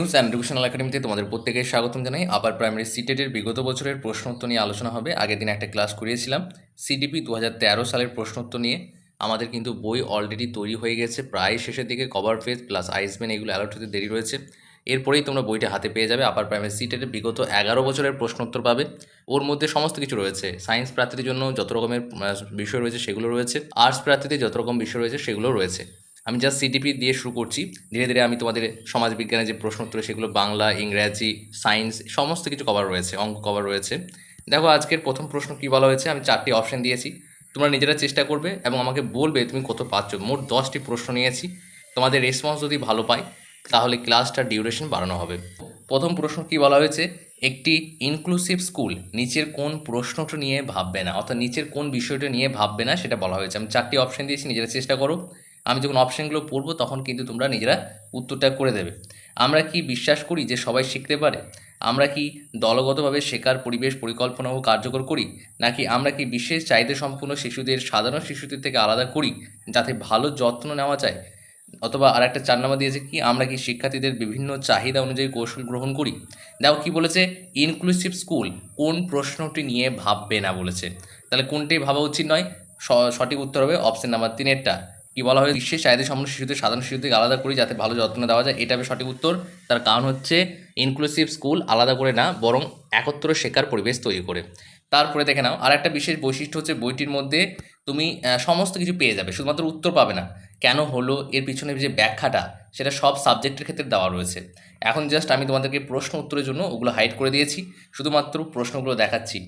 News and educational একাডেমিতে তোমাদের প্রত্যেকের স্বাগতম জানাই। আবার প্রাইমারি সিটেটের বিগত বছরের প্রশ্নোত্তর নিয়ে আলোচনা হবে। আগের দিন একটা ক্লাস করিয়েছিলাম। সিডিপি দু হাজার তেরো সালের প্রশ্নোত্তর নিয়ে। আমাদের কিন্তু বই অলরেডি তৈরি হয়ে গেছে। প্রায় শেষের দিকে কভার পেজ প্লাস আইসম্যান এগুলো অ্যালার্ট হতে দেরি রয়েছে। এরপরেই তোমরা বইটা হাতে পেয়ে যাবে। আপার প্রাইমারি সিটেটের বিগত এগারো বছরের প্রশ্নোত্তর পাবে। ওর মধ্যে সমস্ত কিছু রয়েছে। সায়েন্স প্রার্থীদের জন্য যত রকমের বিষয় রয়েছে সেগুলো রয়েছে। আর্টস প্রার্থীদের যত রকম বিষয় রয়েছে সেগুলো রয়েছে। আমি জাস্ট সিডিপি দিয়ে শুরু করছি। ধীরে ধীরে আমি তোমাদের সমাজবিজ্ঞানের যে প্রশ্ন উত্তর, সেগুলো বাংলা, ইংরাজি সায়েন্স সমস্ত কিছু কভার রয়েছে, অঙ্ক কভার রয়েছে। দেখো, আজকের প্রথম প্রশ্ন কী বলা হয়েছে? আমি চারটি অপশন দিয়েছি। তোমরা নিজেরা চেষ্টা করবে এবং আমাকে বলবে তুমি কত পাচ্ছ। মোট দশটি প্রশ্ন নিয়েছি। তোমাদের রেসপন্স যদি ভালো পাই, তাহলে ক্লাসটার ডিউরেশন বাড়ানো হবে। প্রথম প্রশ্ন কি বলা হয়েছে? একটি ইনক্লুসিভ স্কুল নিচের কোন প্রশ্নটা নিয়ে ভাববে না, অর্থাৎ নিচের কোন বিষয়টা নিয়ে ভাববে না, সেটা বলা হয়েছে। আমি চারটি অপশন দিয়েছি, নিজেরা চেষ্টা করো। আমি যখন অপশনগুলো পড়ব, তখন কিন্তু তোমরা নিজেরা উত্তরটা করে দেবে। আমরা কি বিশ্বাস করি যে সবাই শিখতে পারে? আমরা কি দলগতভাবে শেখার পরিবেশ পরিকল্পনা ও কার্যকর করি? নাকি আমরা কি বিশেষ চাহিদা সম্পূর্ণ শিশুদের, সাধারণ শিশুদের থেকে আলাদা করি, যাতে ভালো যত্ন নেওয়া যায়? অথবা আর একটা চার নাম্বার দিয়েছে কি, আমরা কি শিক্ষার্থীদের বিভিন্ন চাহিদা অনুযায়ী কৌশল গ্রহণ করি? দেখো কি বলেছে ইনক্লুসিভ স্কুল কোন প্রশ্নটি নিয়ে ভাববে না বলেছে। তাহলে কোনটি ভাবা উচিত নয়? সঠিক উত্তর হবে অপশন নাম্বার তিনেরটা। কি বলা হয় বিশ্বের চাহিদা সম্পন্ন শিশুদের, সাধারণ শিশুদের আলাদা করে যাতে ভালো যত্ন দেওয়া যায়, এটা হবে সঠিক উত্তর। তার কারণ হচ্ছে ইনক্লুসিভ স্কুল আলাদা করে না, বরং একত্র শেখার পরিবেশ তৈরি করে। তারপরে দেখে নাও আর একটা বিশেষ বৈশিষ্ট্য হচ্ছে বইটির মধ্যে তুমি সমস্ত কিছু পেয়ে যাবে, শুধুমাত্র উত্তর পাবে না। কেন হলো, এর পিছনে যে ব্যাখ্যাটা, সেটা সব সাবজেক্টের ক্ষেত্রে দেওয়া রয়েছে। এখন জাস্ট আমি তোমাদেরকে প্রশ্ন উত্তরের জন্য ওগুলো হাইড করে দিয়েছি, শুধুমাত্র প্রশ্নগুলো দেখাচ্ছি।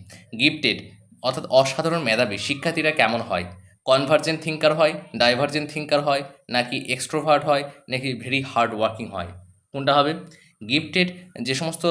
গিফটেড অর্থাৎ অসাধারণ মেধাবী শিক্ষার্থীরা কেমন হয়? কনভার্জেন্ট থিঙ্কার হয় ডাইভার্জেন্ট থিঙ্কার হয়, নাকি এক্সট্রোভার্ট হয়, নাকি ভেরি হার্ড ওয়ার্কিং হয়। কোনটা হবে? গিফটেড যে সমস্ত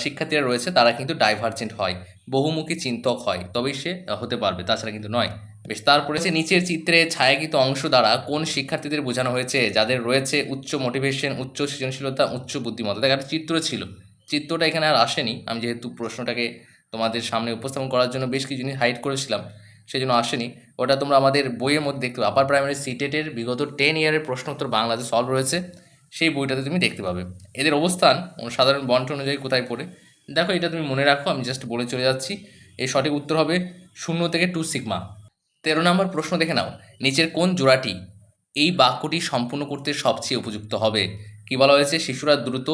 শিক্ষার্থীরা রয়েছে, তারা কিন্তু ডাইভার্জেন্ট হয়, বহুমুখী চিন্তক হয়, তবেই সে হতে পারবে, তাছাড়া কিন্তু নয়। বেশ, তারপরে সে নিচের চিত্রে ছায়াকৃত অংশ দ্বারা কোন শিক্ষার্থীদের বোঝানো হয়েছে, যাদের রয়েছে উচ্চ মোটিভেশন উচ্চ সৃজনশীলতা, উচ্চ বুদ্ধিমত্তা। দেখ, একটা চিত্র ছিল। চিত্রটা এখানে আর আসেনি। আমি যেহেতু প্রশ্নটাকে তোমাদের সামনে উপস্থাপন করার জন্য বেশ কিছু জিনিস হাইড করেছিলাম। সেই জন্য আসেনি। ওটা তোমরা আমাদের বইয়ের মধ্যে দেখতে আপার প্রাইমারি সিটেটের বিগত টেন ইয়ারের প্রশ্ন উত্তর বাংলাতে সলভ রয়েছে। সেই বইটাতে তুমি দেখতে পাবে। এদের অবস্থান সাধারণ বন্টন অনুযায়ী কোথায় পড়ে? দেখো, এটা তুমি মনে রাখো, আমি জাস্ট বলে চলে যাচ্ছি। এর সঠিক উত্তর হবে শূন্য থেকে টু সিগমা তেরো নম্বর প্রশ্ন দেখে নাও। নিচের কোন জোড়াটি এই বাক্যটি সম্পূর্ণ করতে সবচেয়ে উপযুক্ত হবে? কি বলা হয়েছে? শিশুরা দ্রুত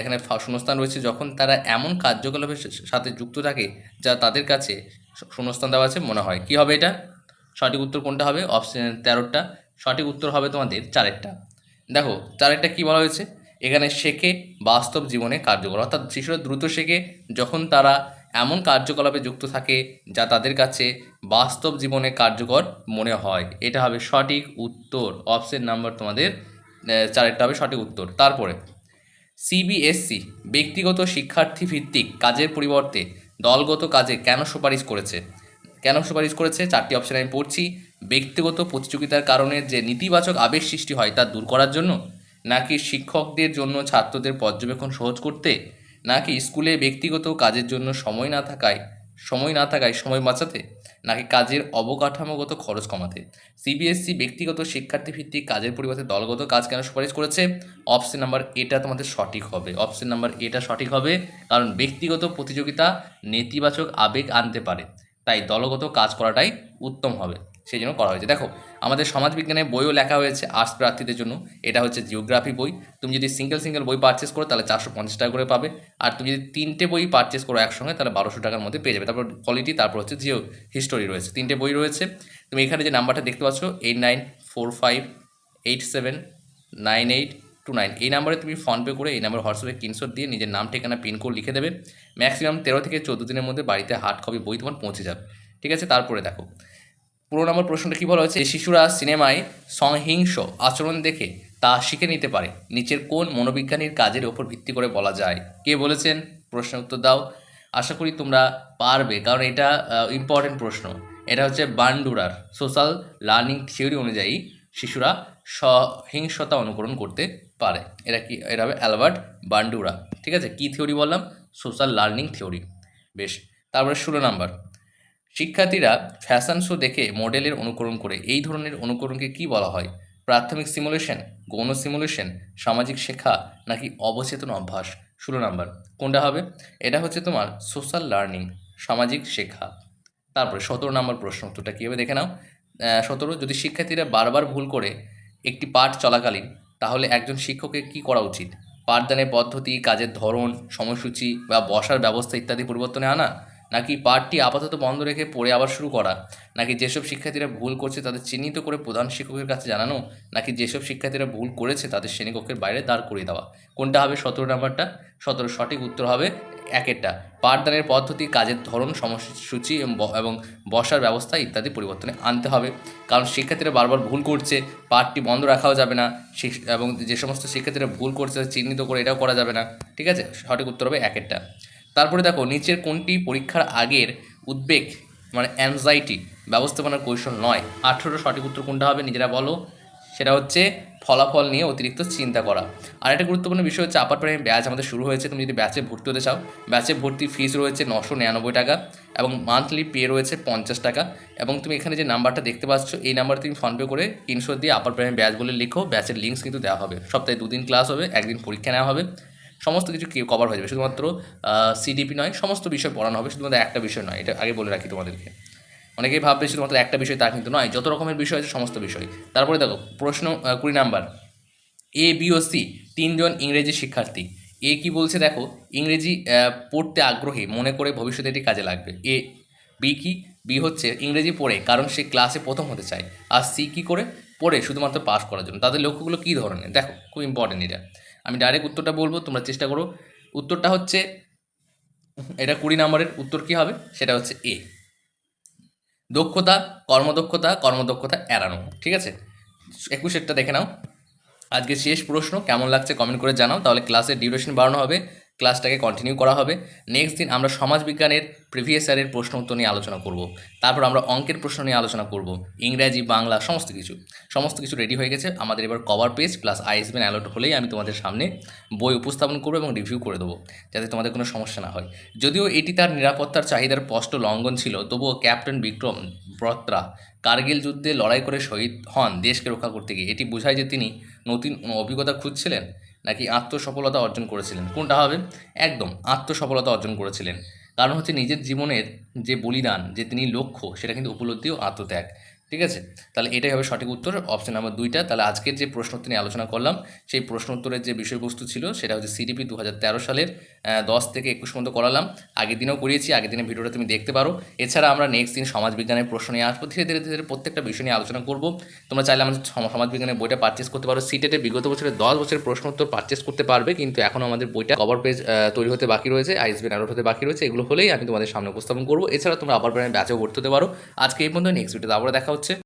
এখানে শূন্যস্থান রয়েছে। যখন তারা এমন কার্যকলাপের সাথে যুক্ত থাকে যা তাদের কাছে শূন্যস্থান দেওয়া আছে, মনে হয়। কি হবে এটা? সঠিক উত্তর কোনটা হবে? অপশন তেরোটা। সঠিক উত্তর হবে তোমাদের চারেরটা। দেখো, চারেরটা কি বলা হয়েছে? এখানে শেখে বাস্তব জীবনে কার্যকর। অর্থাৎ শিশুরা দ্রুত শেখে যখন তারা এমন কার্যকলাপে যুক্ত থাকে যা তাদের কাছে বাস্তব জীবনে কার্যকর মনে হয়। এটা হবে সঠিক উত্তর। অপশন নাম্বার তোমাদের চারেরটা হবে সঠিক উত্তর। তারপরে সিবিএসসি ব্যক্তিগত শিক্ষার্থী ভিত্তিক কাজের পরিবর্তে দলগত কাজে কেন সুপারিশ করেছে? কেন সুপারিশ করেছে? চারটি অপশন আমি পড়ছি। ব্যক্তিগত প্রতিযোগিতার কারণে যে নেতিবাচক আবেগ সৃষ্টি হয় তা দূর করার জন্য? নাকি শিক্ষকদের জন্য ছাত্রদের পর্যবেক্ষণ সহজ করতে? নাকি স্কুলে ব্যক্তিগত কাজের জন্য সময় না থাকায় সময় না থাকায় সময় বাঁচাতে নাকি কাজের অবকাঠামোগত খরচ কমাতে? সিবিএসসি ব্যক্তিগত শিক্ষার্থী ভিত্তিক কাজের পরিবর্তে দলগত কাজ কেন সুপারিশ করেছে? অপশন নাম্বার এটা তোমাদের সঠিক হবে। অপশন নাম্বার এটা সঠিক হবে কারণ ব্যক্তিগত প্রতিযোগিতা নেতিবাচক আবেগ আনতে পারে। তাই দলগত কাজ করাটাই উত্তম হবে। সেই জন্য করা হয়েছে। দেখো, আমাদের সমাজবিজ্ঞানের বইও লেখা হয়েছে আর্টস প্রার্থীদের জন্য। এটা হচ্ছে জিওগ্রাফি বই। তুমি যদি সিঙ্গেল সিঙ্গেল বই পারচেস করো, তাহলে চারশো পঞ্চাশ টাকা করে পাবে। আর তুমি যদি তিনটে বই পারচেস করো একসঙ্গে, তাহলে বারোশো টাকার মধ্যে পেয়ে যাবে। তারপর কোয়ালিটি তারপর হচ্ছে জিও হিস্টোরি রয়েছে। তিনটে বই রয়েছে। তুমি এখানে যে নাম্বারটা দেখতে পাচ্ছ eight nine four five eight seven nine eight two nine এই নাম্বারে তুমি ফোনপে করে এই নাম্বার হোয়াটসঅ্যাপে স্ক্রিনশট দিয়ে নিজের নাম, ঠিকানা পিনকোড লিখে দেবে। ম্যাক্সিমাম তেরো থেকে চোদ্দ দিনের মধ্যে বাড়িতে হার্ড কপি বই তোমার পৌঁছে যাবে। ঠিক আছে? তারপরে দেখো পুরো নম্বর প্রশ্নটা কী বলা হয়েছে? শিশুরা সিনেমায় সংহিংস আচরণ দেখে তা শিখে নিতে পারে। নিচের কোন মনোবিজ্ঞানীর কাজের ওপর ভিত্তি করে বলা যায়? কে বলেছেন? প্রশ্নের উত্তর দাও। আশা করি তোমরা পারবে, কারণ এটা ইম্পর্টেন্ট প্রশ্ন। এটা হচ্ছে বান্ডুরার সোশ্যাল লার্নিং থিওরি অনুযায়ী শিশুরা সহিংসতা অনুকরণ করতে পারে। এটা কি এটা হবে অ্যালবার্ট বান্ডুরা। ঠিক আছে? কী থিওরি বললাম? সোশ্যাল লার্নিং থিওরি বেশ, তারপরে ষোলো নাম্বার শিক্ষার্থীরা ফ্যাশন শো দেখে মডেলের অনুকরণ করে এই ধরনের অনুকরণকে কি বলা হয়? প্রাথমিক সিমুলেশন গৌণ সিমুলেশন সামাজিক শেখা নাকি অবচেতন অভ্যাস? ষোলো নাম্বার, কোনটা হবে? এটা হচ্ছে তোমার সোশ্যাল লার্নিং সামাজিক শেখা তারপরে সতেরো নম্বর প্রশ্ন, উত্তরটা কী হবে দেখে নাও? সতেরো, যদি শিক্ষার্থীরা বারবার ভুল করে একটি পাঠ চলাকালীন, তাহলে একজন শিক্ষকের কী করা উচিত? পাঠদানের পদ্ধতি, কাজের ধরন, সময়সূচি বা বসার ব্যবস্থা ইত্যাদি পরিবর্তনে আনা? নাকি পাঠটি আপাতত বন্ধ রেখে পড়ে আবার শুরু করা? নাকি যেসব শিক্ষার্থীরা ভুল করছে তাদের চিহ্নিত করে প্রধান শিক্ষকের কাছে জানানো? নাকি যেসব শিক্ষার্থীরা ভুল করেছে তাদের শ্রেণীকক্ষের বাইরে দাঁড় করিয়ে দেওয়া? কোনটা হবে সতেরো নাম্বারটা? সতেরো সঠিক উত্তর হবে একেরটা। পাঠদানের পদ্ধতি, কাজের ধরন, সময়সূচি এবং এবং বসার ব্যবস্থা ইত্যাদি পরিবর্তনে আনতে হবে। কারণ শিক্ষার্থীরা বারবার ভুল করছে, পাঠটি বন্ধ রাখাও যাবে না এবং যে সমস্ত শিক্ষার্থীরা ভুল করছে চিহ্নিত করে এটাও করা যাবে না। ঠিক আছে? সঠিক উত্তর হবে একেরটা। তারপরে দেখো, নিচের কোনটি পরীক্ষার আগের উদ্বেগ মানে অ্যাংজাইটি ব্যবস্থাপনার কৌশল নয়? আঠেরো সঠিক উত্তর কোনটা হবে নিজেরা বলো। সেটা হচ্ছে ফলাফল নিয়ে অতিরিক্ত চিন্তা করা। আর একটা গুরুত্বপূর্ণ বিষয় হচ্ছে আপার প্রাইমারি ব্যাচ আমাদের শুরু হয়েছে। তুমি যদি ব্যাচে ভর্তি হতে চাও ব্যাচে ভর্তি ফিস রয়েছে নশো নিরানব্বই টাকা এবং মান্থলি পে রয়েছে পঞ্চাশ টাকা এবং তুমি এখানে যে নাম্বারটা দেখতে পাচ্ছ, এই নাম্বারে তুমি ফোনপে করে তিনশো দিয়ে আপার প্রাইমারি ব্যাচ বলে লিখো। ব্যাচের লিঙ্কস কিন্তু দেওয়া হবে। সপ্তাহে দুদিন ক্লাস হবে, একদিন পরীক্ষা নেওয়া হবে। সমস্ত কিছু কভার হয়ে যাবে? শুধুমাত্র সিডিপি নয়, সমস্ত বিষয় পড়ানো হবে, শুধুমাত্র একটা বিষয় নয়, এটা আগে বলে রাখি তোমাদেরকে। অনেকেই ভাববে শুধুমাত্র একটা বিষয়, তা কিন্তু নয়, যত রকমের বিষয় আছে সমস্ত বিষয়। তারপরে দেখো, প্রশ্ন কুড়ি নাম্বার। এ বি ও সি তিনজন ইংরেজি শিক্ষার্থী। এ কি বলছে দেখো, ইংরেজি পড়তে আগ্রহী, মনে করে ভবিষ্যতে এটি কাজে লাগবে। এ বি কি? বি হচ্ছে ইংরেজি পড়ে, কারণ সে ক্লাসে প্রথম হতে চায়। আর সি কি করে? পড়ে, শুধুমাত্র পাস করার জন্য। তাদের লক্ষ্যগুলো কী ধরনের? দেখো, খুব ইম্পর্টেন্ট এটা। আমি ডাইরেক্ট উত্তরটা বলব, তোমরা চেষ্টা করো। উত্তরটা হচ্ছে, এটা কুড়ি নম্বরের উত্তর কী হবে? সেটা হচ্ছে এ দক্ষতা, কর্মদক্ষতা কর্মদক্ষতা এড়ানো, ঠিক আছে? একুশেরটা দেখে নাও। আজকে শেষ প্রশ্ন, কেমন লাগছে কমেন্ট করে জানাও, তাহলে ক্লাসের ডিউরেশন বাড়ানো হবে। ক্লাসটাকে কন্টিনিউ করা হবে। নেক্সট দিন আমরা সমাজবিজ্ঞানের প্রিভিয়াস ইয়ারের প্রশ্ন উত্তর নিয়ে আলোচনা করব। তারপর আমরা অঙ্কের প্রশ্ন নিয়ে আলোচনা করব। ইংরাজি, বাংলা, সমস্ত কিছু। সমস্ত কিছু রেডি হয়ে গেছে। আমাদের এবার cover page plus ISBN alert হলেই আমি তোমাদের সামনে বই উপস্থাপন করব এবং রিভিউ করে দেবো, যাতে তোমাদের কোনো সমস্যা না হয়। যদিও এটি তার নিরাপত্তার চাহিদার স্পষ্ট লঙ্ঘন ছিল, তবুও ক্যাপ্টেন বিক্রম বত্রা কার্গিল যুদ্ধে লড়াই করে শহীদ হন, দেশকে রক্ষা করতে গিয়ে। এটি বোঝায় যে তিনি নতুন অভিজ্ঞতা খুঁজছিলেন। নাকি আত্মসফলতা অর্জন করেছিলেন? কোনটা হবে? একদম, আত্মসফলতা অর্জন করেছিলেন। কারণ হচ্ছে নিজের জীবনের যে বলিদান, যে তিনি লক্ষ্য, সেটা কিন্তু উপলব্ধি ও আত্মত্যাগ। ঠিক আছে? তাহলে এটাই হবে সঠিক উত্তর। অপশন নাম্বার দুইটা। তাহলে আজকের যে প্রশ্ন নিয়ে আলোচনা করলাম, সেই প্রশ্ন উত্তরের যে বিষয়বস্তু ছিল, সেটা হচ্ছে সিডিপি দু হাজার তেরো সালের দশ থেকে একুশ পর্যন্ত করালাম। আগের দিনেও করিয়েছি, আগের দিনের ভিডিওটা তুমি দেখতে পারো। এছাড়া আমরা নেক্সট দিন সমাজবিজ্ঞানের প্রশ্ন নিয়ে আসব। ধীরে ধীরে ধীরে প্রত্যেকটা বিষয় নিয়ে আলোচনা করব। তোমরা চাইলে আমাদের সম- সমাজবিজ্ঞানের বইটা পারচেস করতে পারো। সিটেটে বিগত বছরের দশ বছরের প্রশ্ন উত্তর পারচেস করতে পারবে, কিন্তু এখনও আমাদের বইটা কভার পেজ তৈরি হতে বাকি রয়েছে আইএসবি অ্যালোট হতে বাকি রয়েছে। এগুলো হলেই আমি তোমাদের সামনে উপস্থাপন করব। এছাড়া তোমরা আবার ব্যাচেও ভর্তি হতে পারো। আজকে এই পর্যন্ত নেক্সট ভিডিওতে আবার দেখা হচ্ছে